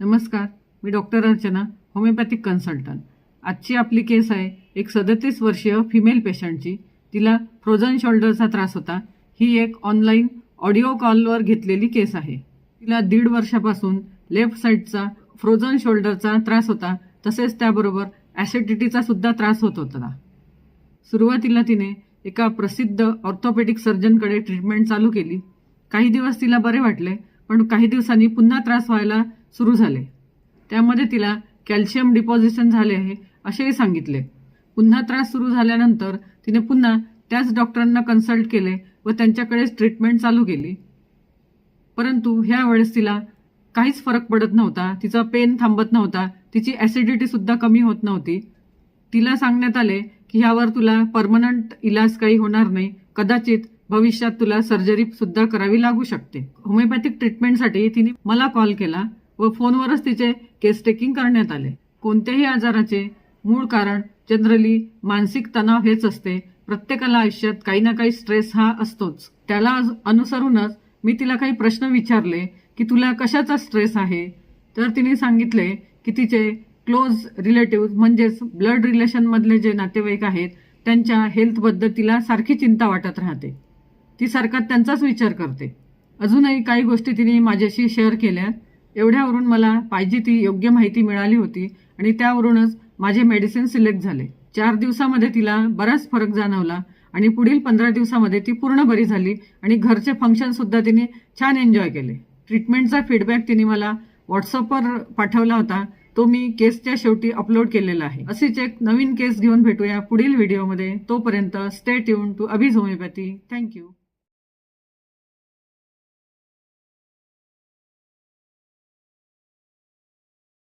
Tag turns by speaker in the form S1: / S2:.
S1: नमस्कार मी doctor Archana homeopathic consultant. आजची आपली केस आहे एक सदतीस वर्षीय फिमेल पेशंटची तिला फ्रोझन शोल्डरचा त्रास होता. ही एक ऑनलाईन ऑडिओ कॉलवर घेतलेली केस आहे. तिला दीड वर्षापासून लेफ्ट साईडचा फ्रोझन शोल्डरचा त्रास होता. तसेच त्याबरोबर ॲसिडिटीचा सुद्धा त्रास होत होता. सुरुवातीला तिने एका प्रसिद्ध ऑर्थोपेडिक सर्जनकडे ट्रीटमेंट चालू केली. काही दिवस तिला बरे वाटले. पण काही दिवसांनी पुन्हा त्रास व्हायला सुरू झाले. त्यामध्ये तिला कॅल्शियम डिपॉझिशन झाले आहे असेही सांगितले. पुन्हा त्रास सुरू झाल्यानंतर तिने पुन्हा त्याच डॉक्टरांना कन्सल्ट केले व त्यांच्याकडेच ट्रीटमेंट चालू केली. परंतु ह्या वेळेस तिला काहीच फरक पडत नव्हता तिचा पेन थांबत नव्हता तिची ॲसिडिटीसुद्धा कमी होत नव्हती. तिला सांगण्यात आले की ह्यावर तुला परमनंट इलाज काही होणार नाही कदाचित भविष्यात तुला सर्जरी सुद्धा करावी लागू शकते. होमिओपॅथिक ट्रीटमेंटसाठी तिने मला कॉल केला व फोनवरच तिचे केस टेकिंग करण्यात आले. कोणत्याही आजाराचे मूळ कारण जनरली मानसिक तणाव हेच असते. प्रत्येकाला आयुष्यात काही ना काही स्ट्रेस हा असतोच. त्याला अनुसरूनच मी तिला काही प्रश्न विचारले की तुला कशाचा स्ट्रेस आहे? तर तिने सांगितले की तिचे क्लोज रिलेटिव्ह म्हणजेच ब्लड रिलेशनमधले जे नातेवाईक आहेत त्यांच्या हेल्थबद्दल तिला सारखी चिंता वाटत राहते. ती सारखा त्यांचाच विचार करते. अजूनही काही गोष्टी तिने माझ्याशी शेअर केल्या एवढ्यावरून मला पाहिजे ती योग्य माहिती मिळाली होती आणि त्यावरूनच माझे मेडिसिन सिलेक्ट झाले. चार दिवसामध्ये तिला बराच फरक जाणवला आणि पुढील पंधरा दिवसामध्ये ती पूर्ण बरी झाली आणि घरचे फंक्शनसुद्धा तिने छान एन्जॉय केले. ट्रीटमेंटचा फीडबॅक तिने मला व्हॉट्सअपवर पाठवला होता. तो मी केसच्या शेवटी अपलोड केलेला आहे. अशीच एक नवीन केस घेऊन भेटूया पुढील व्हिडिओमध्ये तोपर्यंत stay tune to Abhij homeopathy thank you